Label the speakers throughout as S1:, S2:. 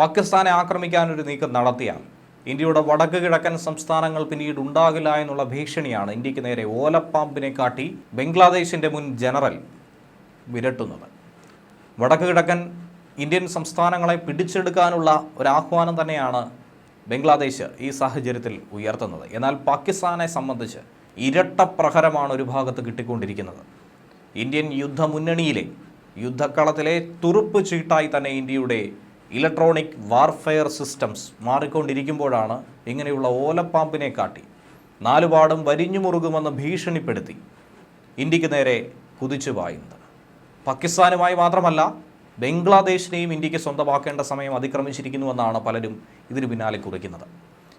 S1: പാകിസ്ഥാനെ ആക്രമിക്കാൻ ഒരു നീക്കം നടത്തിയാണ്. ഇന്ത്യയുടെ വടക്ക് കിഴക്കൻ സംസ്ഥാനങ്ങൾ പിന്നീട് ഉണ്ടാകില്ല എന്നുള്ള ഭീഷണിയാണ് ഇന്ത്യയ്ക്ക് നേരെ ഓലപ്പാമ്പിനെ കാട്ടി ബംഗ്ലാദേശിന്റെ മുൻ ജനറൽ വിരട്ടുന്നത്. വടക്ക് കിഴക്കൻ ഇന്ത്യൻ സംസ്ഥാനങ്ങളെ പിടിച്ചെടുക്കാനുള്ള ഒരാഹ്വാനം തന്നെയാണ് ബംഗ്ലാദേശ് ഈ സാഹചര്യത്തിൽ ഉയർത്തുന്നത്. എന്നാൽ പാകിസ്ഥാനെ സംബന്ധിച്ച് ഇരട്ട പ്രഹരമാണ് ഒരു ഭാഗത്ത് കിട്ടിക്കൊണ്ടിരിക്കുന്നത്. ഇന്ത്യൻ യുദ്ധമുന്നണിയിലെ യുദ്ധക്കളത്തിലെ തുറുപ്പ് ചീട്ടായി തന്നെ ഇന്ത്യയുടെ ഇലക്ട്രോണിക് വാർഫെയർ സിസ്റ്റംസ് മാറിക്കൊണ്ടിരിക്കുമ്പോഴാണ് ഇങ്ങനെയുള്ള ഓലപ്പാമ്പിനെ കാട്ടി നാലുപാടും വരിഞ്ഞു മുറുകുമെന്ന് ഭീഷണിപ്പെടുത്തി ഇന്ത്യയ്ക്ക് നേരെ കുതിച്ചു പായുന്നത്. പാകിസ്ഥാനുമായി മാത്രമല്ല ബംഗ്ലാദേശിനെയും ഇന്ത്യയ്ക്ക് സ്വന്തമാക്കേണ്ട സമയം അതിക്രമിച്ചിരിക്കുന്നുവെന്നാണ് പലരും ഇതിനു പിന്നാലെ കുറിക്കുന്നത്.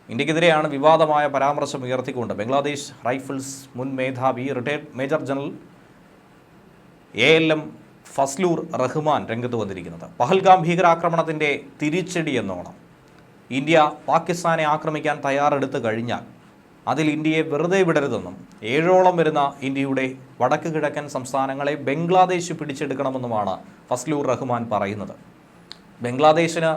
S1: ഇന്ത്യക്കെതിരെയാണ് വിവാദമായ പരാമർശം ഉയർത്തിക്കൊണ്ട് ബംഗ്ലാദേശ് റൈഫിൾസ് മുൻ മേധാവി retired major general A L M Fazlur Rahman രംഗത്ത് വന്നിരിക്കുന്നത്. പഹൽഗാം ഭീകരാക്രമണത്തിന്റെ തിരിച്ചടി എന്നോണം. ഇന്ത്യ പാകിസ്ഥാനെ ആക്രമിക്കാൻ തയ്യാറെടുത്ത് കഴിഞ്ഞാൽ അതിൽ ഇന്ത്യയെ വെറുതെ വിടരുതെന്നും ഏഴോളം വരുന്ന ഇന്ത്യയുടെ വടക്ക് കിഴക്കൻ സംസ്ഥാനങ്ങളെ ബംഗ്ലാദേശ് പിടിച്ചെടുക്കണമെന്നുമാണ് ഫസ്ലൂർ റഹ്മാൻ പറയുന്നത്. ബംഗ്ലാദേശിന്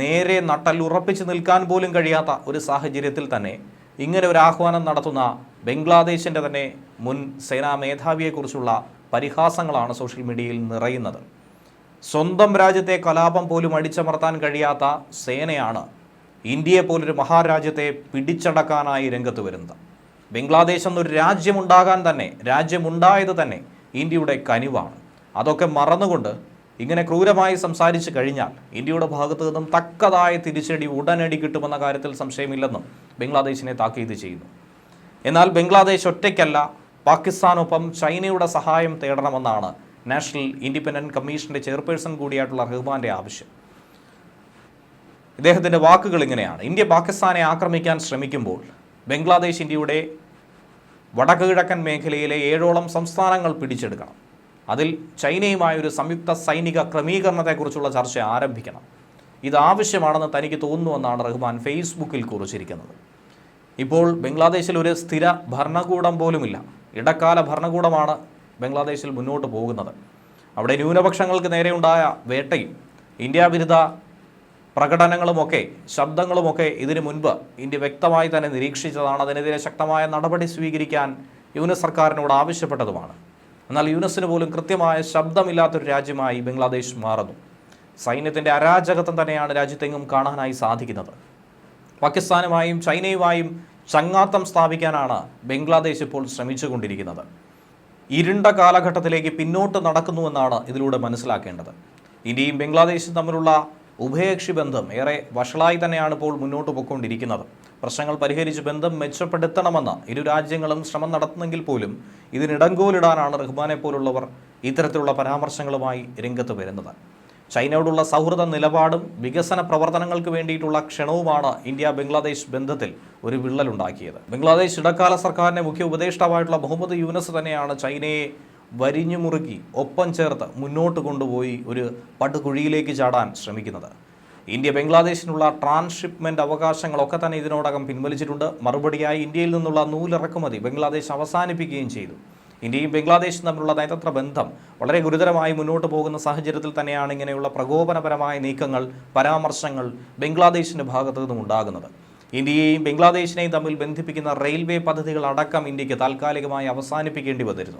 S1: നേരെ നട്ടൽ ഉറപ്പിച്ചു നിൽക്കാൻ പോലും കഴിയാത്ത ഒരു സാഹചര്യത്തിൽ തന്നെ ഇങ്ങനെ ഒരു ആഹ്വാനം നടത്തുന്ന ബംഗ്ലാദേശിന്റെ തന്നെ മുൻ സേനാ മേധാവിയെക്കുറിച്ചുള്ള പരിഹാസങ്ങളാണ് സോഷ്യൽ മീഡിയയിൽ നിറയുന്നത്. സ്വന്തം രാജ്യത്തെ കലാപം പോലും അടിച്ചമർത്താൻ കഴിയാത്ത സേനയാണ് ഇന്ത്യയെ പോലൊരു മഹാരാജ്യത്തെ പിടിച്ചടക്കാനായി രംഗത്ത് വരുന്നത്. ബംഗ്ലാദേശ് എന്നൊരു രാജ്യമുണ്ടാകാൻ തന്നെ രാജ്യമുണ്ടായത് തന്നെ ഇന്ത്യയുടെ കനിവാണ്. അതൊക്കെ മറന്നുകൊണ്ട് ഇങ്ങനെ ക്രൂരമായി സംസാരിച്ചു കഴിഞ്ഞാൽ ഇന്ത്യയുടെ ഭാഗത്തു നിന്നും തക്കതായ തിരിച്ചടി ഉടനടി കിട്ടുമെന്ന കാര്യത്തിൽ സംശയമില്ലെന്നും ബംഗ്ലാദേശിനെ താക്കീത് ചെയ്യുന്നു. എന്നാൽ ബംഗ്ലാദേശ് ഒറ്റയ്ക്കല്ല പാകിസ്ഥാനൊപ്പം ചൈനയുടെ സഹായം തേടണമെന്നാണ് നാഷണൽ ഇൻഡിപെൻഡന്റ് കമ്മീഷന്റെ ചെയർപേഴ്സൺ കൂടിയായിട്ടുള്ള റഹ്മാന്റെ ആവശ്യം. ഇദ്ദേഹത്തിന്റെ വാക്കുകൾ ഇങ്ങനെയാണ്. ഇന്ത്യ പാകിസ്ഥാനെ ആക്രമിക്കാൻ ശ്രമിക്കുമ്പോൾ ബംഗ്ലാദേശ് ഇന്ത്യയുടെ വടക്കുകിഴക്കൻ മേഖലയിലെ ഏഴോളം സംസ്ഥാനങ്ങൾ പിടിച്ചെടുക്കണം. അതിൽ ചൈനയുമായൊരു സംയുക്ത സൈനിക ക്രമീകരണത്തെക്കുറിച്ചുള്ള ചർച്ച ആരംഭിക്കണം. ഇത് ആവശ്യമാണെന്ന് തനിക്ക് തോന്നുന്നുവെന്നാണ് റഹ്മാൻ ഫേസ്ബുക്കിൽ കുറിച്ചിരിക്കുന്നത്. ഇപ്പോൾ ബംഗ്ലാദേശിൽ ഒരു സ്ഥിര ഭരണകൂടം പോലുമില്ല. ഇടക്കാല ഭരണകൂടമാണ് ബംഗ്ലാദേശിൽ മുന്നോട്ട് പോകുന്നത്. അവിടെ ന്യൂനപക്ഷങ്ങൾക്ക് നേരെയുണ്ടായ വേട്ടയും ഇന്ത്യ വിരുദ്ധ പ്രകടനങ്ങളുമൊക്കെ ശബ്ദങ്ങളുമൊക്കെ ഇതിനു മുൻപ് ഇന്ത്യ വ്യക്തമായി തന്നെ നിരീക്ഷിച്ചതാണ്. അതിനെതിരെ ശക്തമായ നടപടി സ്വീകരിക്കാൻ യുനസ് സർക്കാരിനോട് ആവശ്യപ്പെട്ടതുമാണ്. എന്നാൽ യുനസിന് പോലും കൃത്യമായ ശബ്ദമില്ലാത്തൊരു രാജ്യമായി ബംഗ്ലാദേശ് മാറുന്നു. സൈന്യത്തിന്റെ അരാജകത്വം തന്നെയാണ് രാജ്യത്തെങ്ങും കാണാനായി സാധിക്കുന്നത്. പാകിസ്ഥാനുമായും ചൈനയുമായും ചങ്ങാത്തം സ്ഥാപിക്കാനാണ് ബംഗ്ലാദേശ് ഇപ്പോൾ ശ്രമിച്ചുകൊണ്ടിരിക്കുന്നത്. ഇരുണ്ട കാലഘട്ടത്തിലേക്ക് പിന്നോട്ട് നടക്കുന്നുവെന്നാണ് ഇതിലൂടെ മനസ്സിലാക്കേണ്ടത്. ഇന്ത്യയും ബംഗ്ലാദേശും തമ്മിലുള്ള ഉഭയകക്ഷി ബന്ധം ഏറെ വഷളായി തന്നെയാണ് ഇപ്പോൾ മുന്നോട്ട് പോയിക്കൊണ്ടിരിക്കുന്നത്. പ്രശ്നങ്ങൾ പരിഹരിച്ച് ബന്ധം മെച്ചപ്പെടുത്തണമെന്ന് ഇരു രാജ്യങ്ങളും ശ്രമം നടത്തുന്നെങ്കിൽ പോലും ഇതിനിടങ്കോലിടാനാണ് റഹ്മാനെ പോലുള്ളവർ ഇത്തരത്തിലുള്ള പരാമർശങ്ങളുമായി രംഗത്ത് വരുന്നത്. ചൈനയോടുള്ള സൗഹൃദ നിലപാടും വികസന പ്രവർത്തനങ്ങൾക്ക് വേണ്ടിയിട്ടുള്ള ക്ഷണവുമാണ് ഇന്ത്യ ബംഗ്ലാദേശ് ബന്ധത്തിൽ ഒരു വിള്ളലുണ്ടാക്കിയത്. ബംഗ്ലാദേശ് ഇടക്കാല സർക്കാരിന്റെ മുഖ്യ ഉപദേഷ്ടാവായിട്ടുള്ള മുഹമ്മദ് യൂനസ് തന്നെയാണ് ചൈനയെ വരിഞ്ഞു മുറുക്കി ഒപ്പം ചേർത്ത് മുന്നോട്ട് കൊണ്ടുപോയി ഒരു പടുകുഴിയിലേക്ക് ചാടാൻ ശ്രമിക്കുന്നത്. ഇന്ത്യ ബംഗ്ലാദേശിനുള്ള ട്രാൻസ്ഷിപ്മെന്റ് അവകാശങ്ങളൊക്കെ തന്നെ ഇതിനോടകം പിൻവലിച്ചിട്ടുണ്ട്. മറുപടിയായി ഇന്ത്യയിൽ നിന്നുള്ള നൂലിറക്കുമതി ബംഗ്ലാദേശ് അവസാനിപ്പിക്കുകയും ചെയ്തു. ഇന്ത്യയും ബംഗ്ലാദേശും തമ്മിലുള്ള നയതന്ത്ര ബന്ധം വളരെ ഗുരുതരമായി മുന്നോട്ട് പോകുന്ന സാഹചര്യത്തിൽ തന്നെയാണ് ഇങ്ങനെയുള്ള പ്രകോപനപരമായ നീക്കങ്ങൾ പരാമർശങ്ങൾ ബംഗ്ലാദേശിന്റെ ഭാഗത്തു നിന്നും ഉണ്ടാകുന്നത്. ഇന്ത്യയെയും ബംഗ്ലാദേശിനെയും തമ്മിൽ ബന്ധിപ്പിക്കുന്ന റെയിൽവേ പദ്ധതികൾ അടക്കം ഇന്ത്യയ്ക്ക് താൽക്കാലികമായി അവസാനിപ്പിക്കേണ്ടി വന്നിരുന്നു.